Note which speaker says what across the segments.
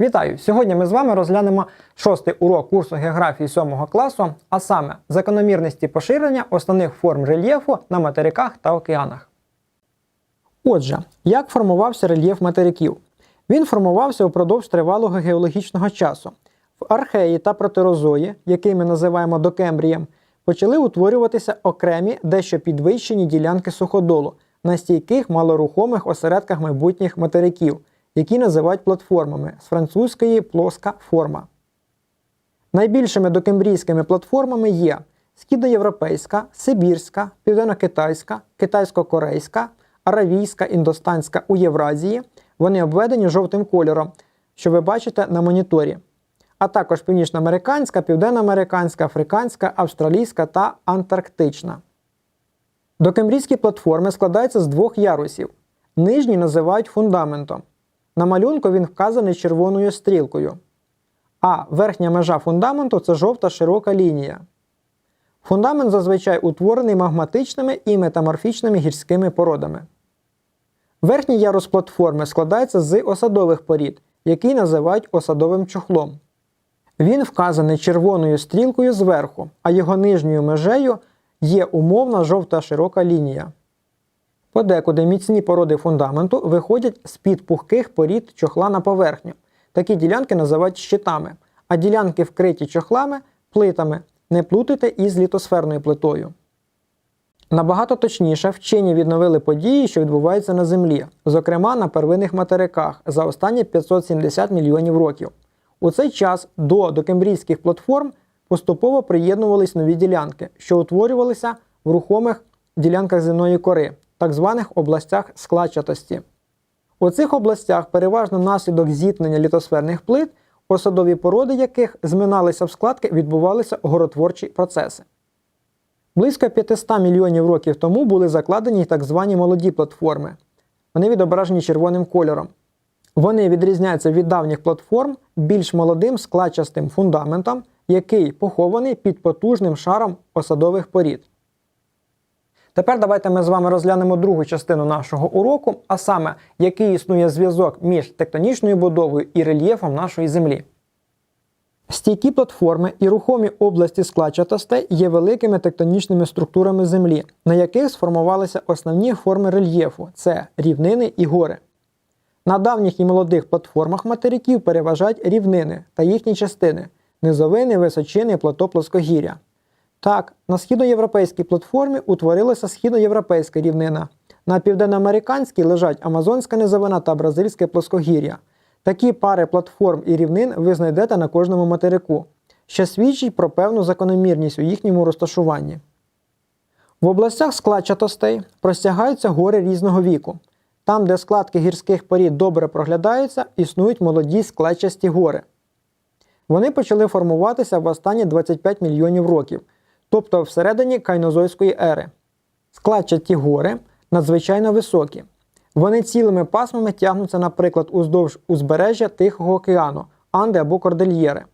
Speaker 1: Вітаю! Сьогодні ми з вами розглянемо шостий урок курсу географії 7 класу, а саме закономірності поширення основних форм рельєфу на материках та океанах. Отже, як формувався рельєф материків? Він формувався упродовж тривалого геологічного часу. В археї та протерозої, який ми називаємо докембрієм, почали утворюватися окремі дещо підвищені ділянки суходолу на стійких малорухомих осередках майбутніх материків, які називають платформами з французької плоска форма. Найбільшими докембрійськими платформами є східноєвропейська, сибірська, південно-китайська, китайсько-корейська, аравійська, індостанська у Євразії. Вони обведені жовтим кольором, що ви бачите на моніторі. А також північноамериканська, південноамериканська, африканська, австралійська та антарктична. Докембрійські платформи складаються з двох ярусів. Нижній називають фундаментом. На малюнку він вказаний червоною стрілкою. А верхня межа фундаменту це жовта широка лінія. Фундамент зазвичай утворений магматичними і метаморфічними гірськими породами. Верхній ярус платформи складається з осадових порід, який називають осадовим чохлом. Він вказаний червоною стрілкою зверху, а його нижньою межею є умовна жовта широка лінія. Подекуди міцні породи фундаменту виходять з-під пухких порід чохла на поверхню. Такі ділянки називають щитами, а ділянки, вкриті чохлами плитами. Не плутайте із літосферною плитою. Набагато точніше вчені відновили події, що відбуваються на Землі, зокрема на первинних материках за останні 570 мільйонів років. У цей час до докембрійських платформ поступово приєднувались нові ділянки, що утворювалися в рухомих ділянках земної кори, так званих областях складчатості. У цих областях переважно внаслідок зіткнення літосферних плит, осадові породи яких зминалися в складки, відбувалися горотворчі процеси. Близько 500 мільйонів років тому були закладені так звані молоді платформи. Вони відображені червоним кольором. Вони відрізняються від давніх платформ більш молодим складчастим фундаментом, який похований під потужним шаром осадових порід. Тепер давайте ми з вами розглянемо другу частину нашого уроку, а саме, який існує зв'язок між тектонічною будовою і рельєфом нашої Землі. Стійкі платформи і рухомі області складчатостей є великими тектонічними структурами Землі, на яких сформувалися основні форми рельєфу це рівнини і гори. На давніх і молодих платформах материків переважають рівнини та їхні частини низовини, височини, плато плоскогір'я. Так, на східноєвропейській платформі утворилася східноєвропейська рівнина. На південноамериканській лежать Амазонська низовина та Бразильське плоскогір'я. Такі пари платформ і рівнин ви знайдете на кожному материку, що свідчить про певну закономірність у їхньому розташуванні. В областях складчатостей простягаються гори різного віку. Там, де складки гірських порід добре проглядаються, існують молоді складчасті гори. Вони почали формуватися в останні 25 мільйонів років, тобто всередині кайнозойської ери. Складчаті гори надзвичайно високі. Вони цілими пасмами тягнуться, наприклад, уздовж узбережжя Тихого океану, Анди або Кордельєри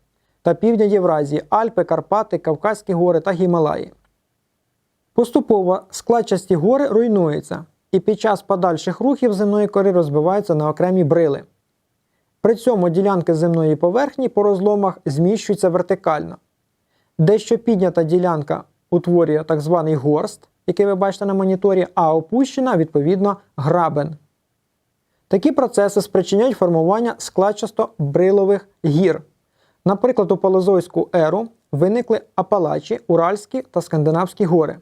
Speaker 1: та півдня Євразії, Альпи, Карпати, Кавказькі гори та Гімалаї. Поступово складчасті гори руйнуються, і під час подальших рухів земної кори розбиваються на окремі брили. При цьому ділянки земної поверхні по розломах зміщуються вертикально. Дещо піднята ділянка утворює так званий горст, який ви бачите на моніторі, а опущена, відповідно, грабен. Такі процеси спричиняють формування складчасто брилових гір. Наприклад, у Палеозойську еру виникли Апалачі, Уральські та Скандинавські гори.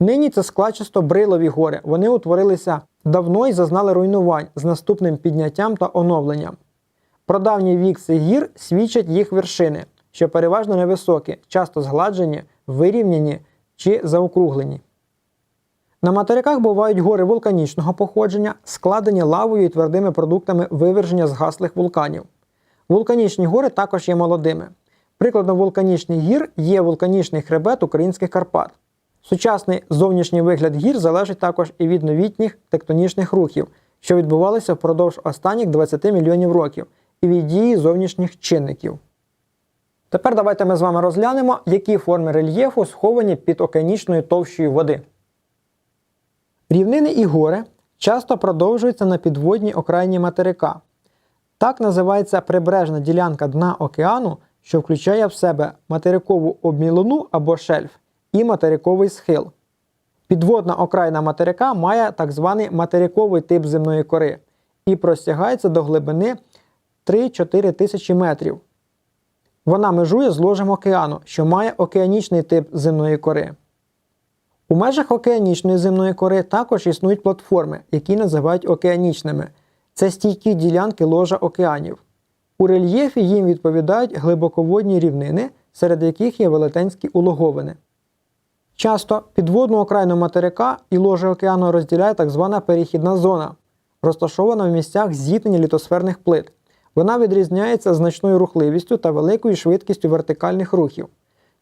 Speaker 1: Нині це складчасто брилові гори. Вони утворилися давно і зазнали руйнувань з наступним підняттям та оновленням. Про давній вік цих гір свідчать їх вершини, що переважно невисокі, часто згладжені, вирівняні чи заокруглені. На материках бувають гори вулканічного походження, складені лавою і твердими продуктами виверження згаслих вулканів. Вулканічні гори також є молодими. Прикладом вулканічних гір є вулканічний хребет українських Карпат. Сучасний зовнішній вигляд гір залежить також і від новітніх тектонічних рухів, що відбувалися впродовж останніх 20 мільйонів років, і від дії зовнішніх чинників. Тепер давайте ми з вами розглянемо, які форми рельєфу сховані під океанічною товщою води. Рівнини і гори часто продовжуються на підводній окраїні материка. Так називається прибережна ділянка дна океану, що включає в себе материкову обмілину або шельф і материковий схил. Підводна окраїна материка має так званий материковий тип земної кори і простягається до глибини 3-4 тисячі метрів. Вона межує з ложем океану, що має океанічний тип земної кори. У межах океанічної земної кори також існують платформи, які називають океанічними. Це стійкі ділянки ложа океанів. У рельєфі їм відповідають глибоководні рівнини, серед яких є велетенські улоговини. Часто підводну окраїну материка і ложе океану розділяє так звана перехідна зона, розташована в місцях зіткнення літосферних плит. Вона відрізняється значною рухливістю та великою швидкістю вертикальних рухів.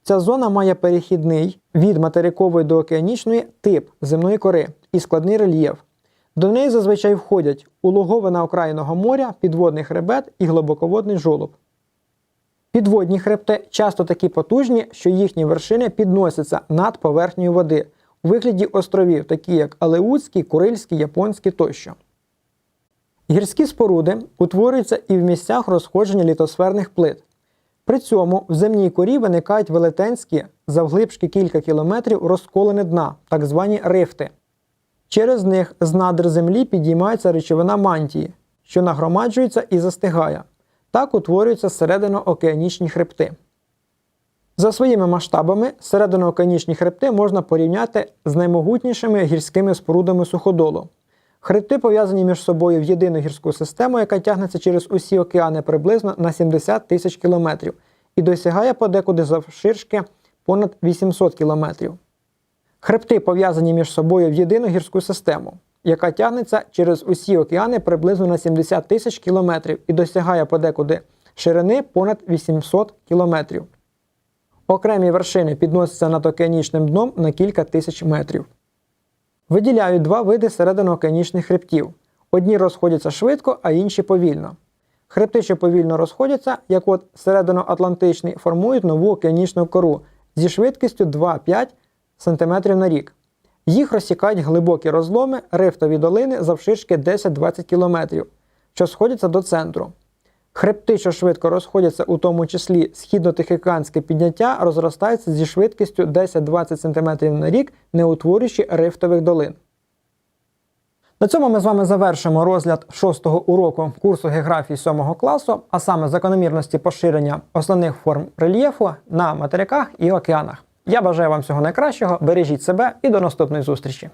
Speaker 1: Ця зона має перехідний від материкової до океанічної тип земної кори і складний рельєф. До неї зазвичай входять улоговина окраїного моря, підводний хребет і глибоководний жолоб. Підводні хребти часто такі потужні, що їхні вершини підносяться над поверхнею води у вигляді островів, такі як Алеутський, Курильський, Японський тощо. Гірські споруди утворюються і в місцях розходження літосферних плит. При цьому в земній корі виникають велетенські, завглибшки кілька кілометрів розколини дна, так звані рифти. Через них з надр землі підіймається речовина мантії, що нагромаджується і застигає. Так утворюються серединоокеанічні хребти. За своїми масштабами серединоокеанічні хребти можна порівняти з наймогутнішими гірськими спорудами суходолу. Хребти пов'язані між собою в єдину гірську систему, яка тягнеться через усі океани приблизно на 70 тисяч кілометрів і досягає подекуди завширшки понад 800 кілометрів. Хребти пов'язані між собою в єдину гірську систему, яка тягнеться через усі океани приблизно на 70 тисяч кілометрів і досягає подекуди ширини понад 800 кілометрів. Окремі вершини підносяться над океанічним дном на кілька тисяч метрів. Виділяють два види серединоокеанічних хребтів. Одні розходяться швидко, а інші повільно. Хребти, що повільно розходяться, як от серединоатлантичний, формують нову океанічну кору зі швидкістю 2-5 см на рік. Їх розсікають глибокі розломи, рифтові долини завширшки 10-20 км, що сходяться до центру. Хребти, що швидко розходяться, у тому числі східно-тихоокеанське підняття, розростаються зі швидкістю 10-20 см на рік, не утворюючи рифтових долин. На цьому ми з вами завершимо розгляд шостого уроку курсу географії 7 класу, а саме закономірності поширення основних форм рельєфу на материках і океанах. Я бажаю вам всього найкращого, бережіть себе і до наступної зустрічі!